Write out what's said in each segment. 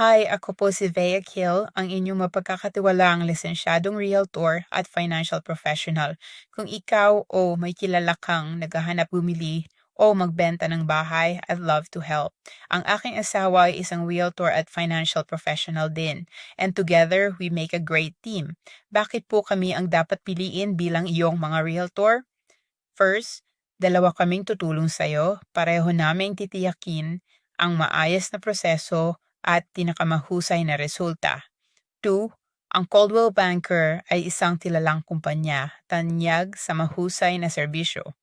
Hi, ako po si Vea Kill, ang inyong mapagkakatiwalaang lisensyadong realtor at financial professional. Kung ikaw o may kilala kang naghahanap bumili o magbenta ng bahay, I'd love to help. Ang aking asawa ay isang realtor at financial professional din. And together, we make a great team. Bakit po kami ang dapat piliin bilang iyong mga realtor? First, dalawa kaming tutulong sa'yo. Pareho naming titiyakin ang maayos na proseso at pinakamahusay na resulta. 2. Ang Coldwell Banker ay isang kilalang kumpanya, tanyag sa mahusay na serbisyo.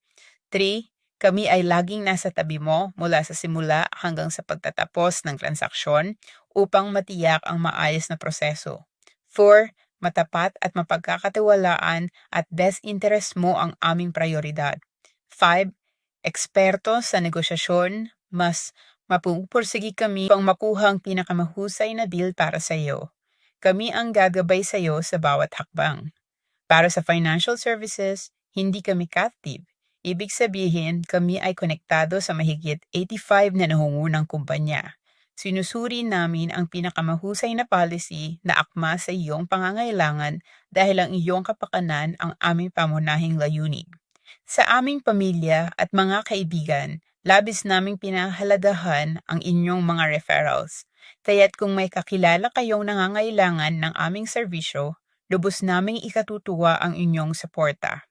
3. Kami ay laging nasa tabi mo mula sa simula hanggang sa pagtatapos ng transaksyon upang matiyak ang maayos na proseso. 4. Matapat at mapagkakatiwalaan at best interest mo ang aming prioridad. 5. Eksperto sa negosyasyon, mas mapupursigi kami pang makuha ang pinakamahusay na deal para sa iyo. Kami ang gagabay sa iyo sa bawat hakbang. Para sa financial services, hindi kami captive. Ibig sabihin, kami ay konektado sa mahigit 85 na nangungunang kumpanya. Sinusuri namin ang pinakamahusay na policy na akma sa iyong pangangailangan dahil ang iyong kapakanan ang aming pamunahing layunin. Sa aming pamilya at mga kaibigan, labis naming pinahalagahan ang inyong mga referrals. Kaya't kung may kakilala kayong nangangailangan ng aming serbisyo, lubos naming ikatutuwa ang inyong suporta.